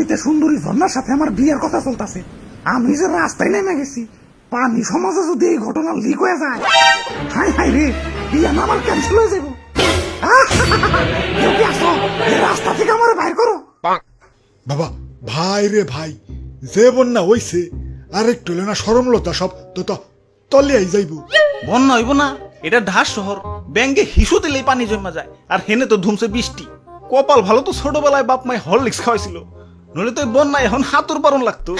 এইতে সুন্দরী ঝর্ণার সাথে আমার বিয়ের কথা চলতেছে। আমি যে রাস্তায় নেমে গেছি পানি সমাজে যদি এই ঘটনা লিক হয়ে যায় হাই হাই রে বিয়ে আমার ক্যান্সেল হয়ে যাব রাস্তা থেকে আমার বাইর করো। বাবা ভাই রে ভাই যে বন্যা হইছে আর একটু না সরমলতা সব তো তো তলে আই যাইব। বন্যা হইব না এটা ঢাস শহর ব্যাঙ্গে হিসু দিলেই পানি জমা যায় আর হেনে তো ধুমছে বৃষ্টি। কপাল ভালো তো ছোটবেলায় বাপ মাই হরলিক্স খাওয়াইছিল। নইলে তো বন্যা এখন হাতুর পারন লাগতো।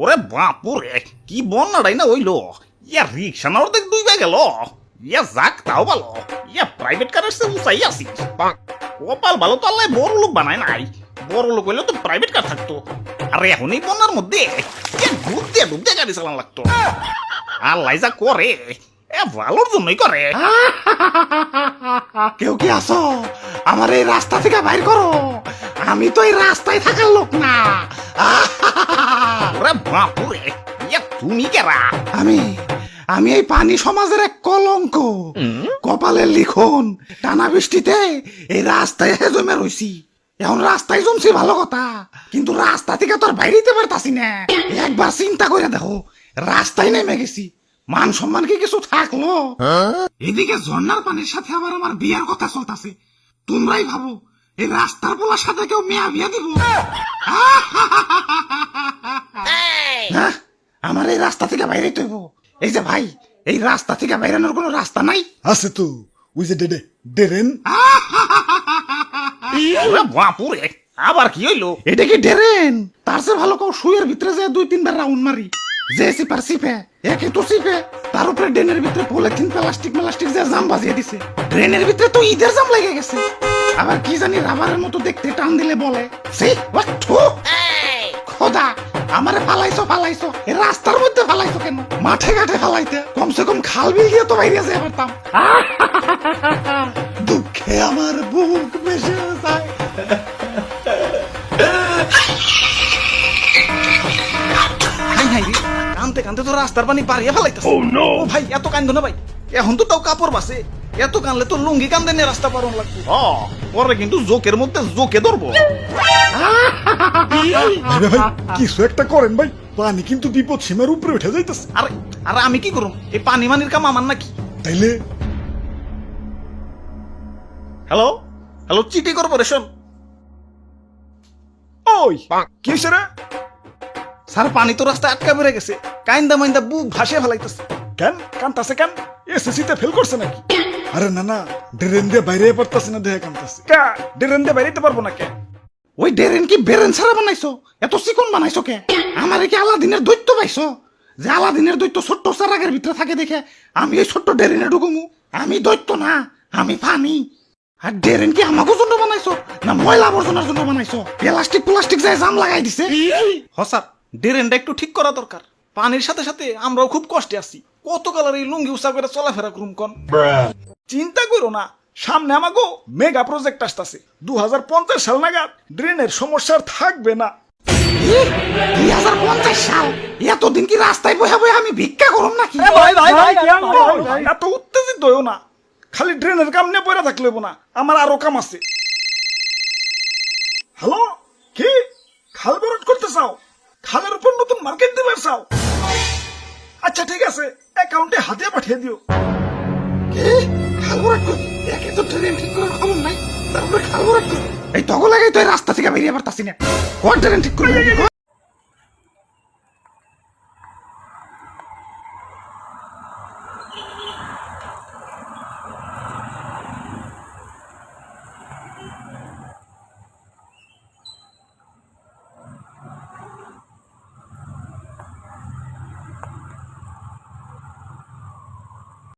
ওরে বাপুরে কি বন্যাটাই না হইল ইয়া রিক্সা না ওর দেখ দুইবা গেল ইয়া যাক তাও ভালো। ইয়া প্রাইভেট কারের সে উঁচাই আছি। কপাল ভালো তো আল্লাহ বড় লোক বানায় নাই। বড় লোক হইলে তো প্রাইভেট কার থাকতো। আর এখন এই বন্যার মধ্যে ডুব দিয়ে ডুব দিয়ে গাড়ি চালান লাগতো। আল্লাহ যা করে এ ভালোর জন্যই করে। কেউ কি আসো আমার এই রাস্তা থেকে বাইর করো। আমি তো এই রাস্তায় থাকার লোক না। ওরে বাপুরে তুমি কেরা আমি আমি এই পানি সমাজের এক কলঙ্ক। কপালের লিখন টানা বৃষ্টিতে এই রাস্তায় জমে রইছি। এখন রাস্তায় জমছি ভালো কথা। কিন্তু রাস্তা থেকে তো আর বাইরেতে পারতাছি না। একবার চিন্তা করে দেখো রাস্তায় নেমে গেছি। মান সম্মান কি কিছু থাকল? এদিকে ঝর্ণার পানির সাথে আবার আমার বিয়ার কথা চলতেছে। তোমরাই ভাবো এই রাস্তার পোলার সাথে কেউ মেয়া বিয়া দিব? হ্যাঁ? আমার এই রাস্তা থেকে বাইরে তৈব এই যে ভাই এই রাস্তা থেকে বাইরানোর কোনো রাস্তা নাই? আছে তো। ওই যে ডেডে ডেরেন। বাপুরে আবার কি হইল? এটা কি ডেরেন? তার চেয়ে ভালো কেউ শুয়ের ভিতরে যে দুই তিনবার রাউন্ড মারি। যে সিপার সিপে একে তো সিপে। তার উপরে ড্রেনের ভিতরে পলিথিন প্লাস্টিক প্লাস্টিক যে জাম বাজিয়ে দিছে। ড্রেনের ভিতরে তো ঈদের জাম লেগে গেছে। আবার কি জানি রাবারের মতো দেখতে টান দিলে বলে? খোদা আমারে ফালাইছো ফালাইছো। এ রাস্তার মধ্যে ফালাইছো কেন? মাঠে ঘাটে ফালাইতে? কমসে কম খাল বিল তো বাইরে যেতে পারতাম। দুঃখে আমার বুক বেশি যায়। কানতে কানতে তো রাস্তার পানি পারিয়ে ফেলাইতেছে। ও ভাই এত কান্দো না ভাই এখন তো তাও কাপড় বাসে। এত কানলে তো লুঙ্গি কান্দে নিয়ে রাস্তা পারন লাগবে। পরে কিন্তু জোকের মধ্যে জোকে ধরবো। ভাই ভাই কিছু একটা করেন ভাই পানি কিন্তু বিপদ সীমার উপরে উঠে যাইতেছে। আরে আরে আমি কি করুম? এই পানি মানির কাম আমার নাকি? তাইলে? হ্যালো? Hello city corporation. ওই কি রে? স্যার পানি তো রাস্তায় আটকা বেড়ে গেছে। কাইন্দা মাইন্দা বুক ভাসিয়ে ফেলাইতেছে। কেন? কান্তাছে কেন? এসএসসি তে ফেল করছে নাকি? আরে না না ড্রেন দিয়ে বাইরে পড়তাছে না দেহে কান্তাছে কে ডেরেন দিয়ে বেরিতে পারব না কে? ওই ডেরেন কি বেরেন ছাড়া বানাইছো? এত চিকন বানাইছো কে? আমার কি আলাদিনের দৈত্য পাইছো? যে আলাদিনের দৈত্য ছোট্ট চারাগের ভিতরে থাকে দেখে আমি এই ছোট্ট ডেরেনে ঢুকুমু। আমি দৈত্য না আমি পানি। আর ডেরেন কি আমাকে জন্য বানাইছো? না ময়লা আবর্জনার জন্য বানাইছো? প্লাস্টিক প্লাস্টিক যায় জাম লাগাই দিছে? হসার ডেরেনটা একটু ঠিক করা দরকার। পানির সাথে সাথে আমরাও খুব কষ্টে আছি। কত কালার এই লুঙ্গি উসা করে চলাফেরা করুম কন? চিন্তা করো না সামনে আমাগো মেগা প্রজেক্ট আসতেছে। দু হাজার পঞ্চাশ সাল নাগাদ ড্রেনের সমস্যা থাকবে না। দুই হাজার পঞ্চাশ সাল এতদিন কি রাস্তায় বহে বহে আমি ভিক্ষা করুম নাকি? এত উত্তেজিত হইও না। খালি ড্রেনের কাম নিয়ে পড়ে থাকলে না আমার আরও কাম আছে। হ্যালো কি? খাল বরট করতে চাও? খালের উপর নতুন মার্কেট দিবে চাও? আচ্ছা ঠিক আছে। অ্যাকাউন্টে হাতে পাঠিয়ে দিও। কি? খালবরাট করি একে তো ট্রেন ঠিক করার খবর নাই। তারপরে খালবরাট করি এই তো রাস্তা থেকে বেরিয়ে পারতাছি না কোন ট্রেন ঠিক করবি